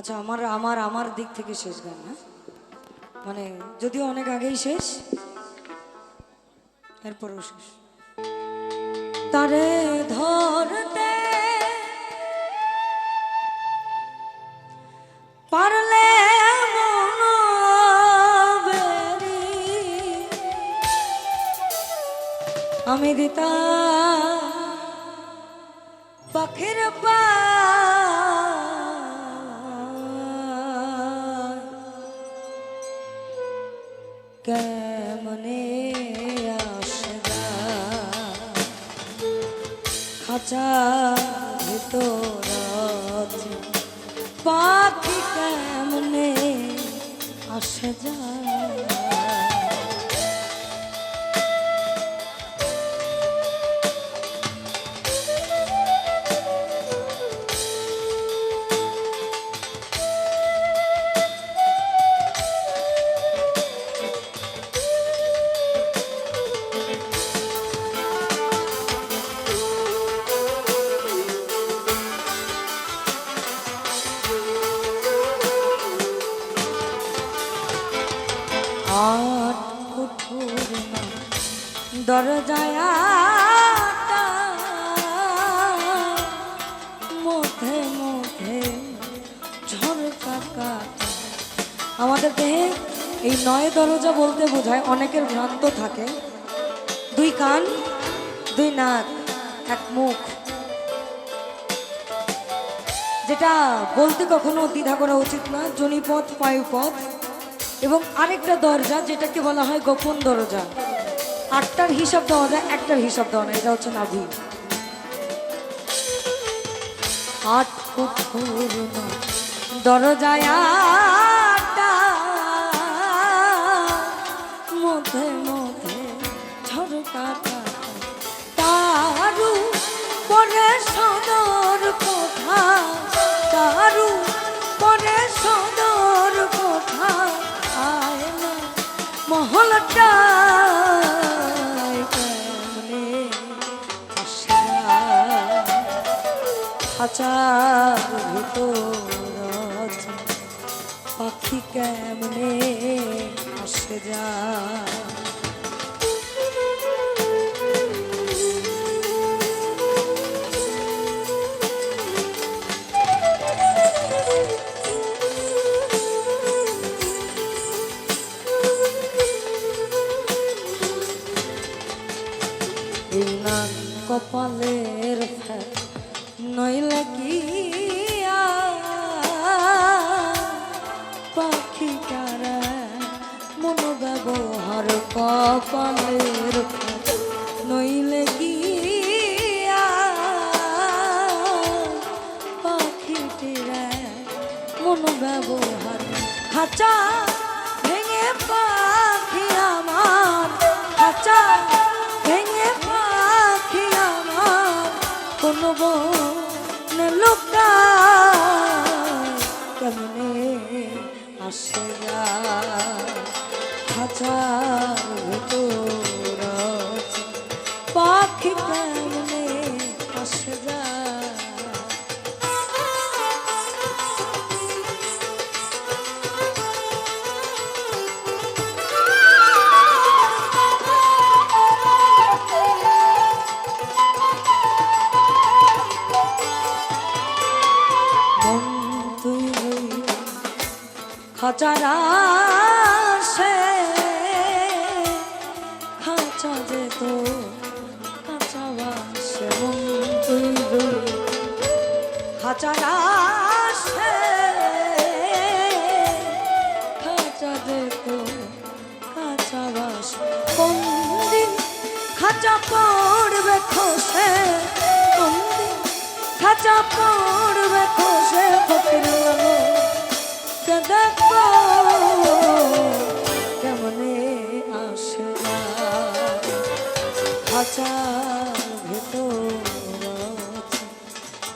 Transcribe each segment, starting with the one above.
আচ্ছা আমার আমার আমার দিক থেকে শেষ গান না? মানে যদিও অনেক আগেই শেষ, এরপরেও শেষ। তারে ধরতে পারলে আমি দিতা পাখির পা কেমনে আসবা খাঁচা ভিতর। পাখি কেমনে আসে যায় আট কুঠুর দরজায় মধ্যে মধ্যে ঝরকা কাটা। আমাদের দেহে এই নয় দরজা বলতে বোঝায়, অনেকের ভ্রান্ত থাকে। দুই কান, দুই নাক, এক মুখ। যেটা বলতে কখনো দ্বিধা করা উচিত না, জনিপথ, পায়ুপথ। এবং আরেকটা দরজা যেটাকে বলা হয় গোপন দরজা। আটটার হিসাব দেওয়া যায়, একটার হিসাব দেওয়া না এটা হচ্ছে নাভি আট দরজায় খাঁচার ভিতর পাখি কেমনে আসে নান কপালের ফের নইলে কি পাখি কারা মন ব্যবহার কপালের নইলে কি পাখিটিরা মন ব্যবহার খাঁচা ভেঙে পাখি আমার খাঁচা আসে খাঁচার খাঁচারা সে খাঁচা যে তো কাঁচা বাসে হই খাঁচারা সে খাঁচা যে তো কাঁচা বাস কোন দিন খাঁচা পড়বে খসে কোন দিন খাঁচা পড়বে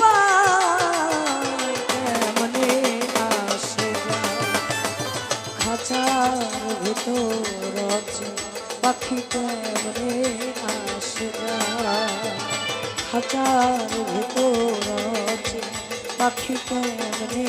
পায় কেমনে আসে না। খাঁচার ভেতর পাখি কেমনে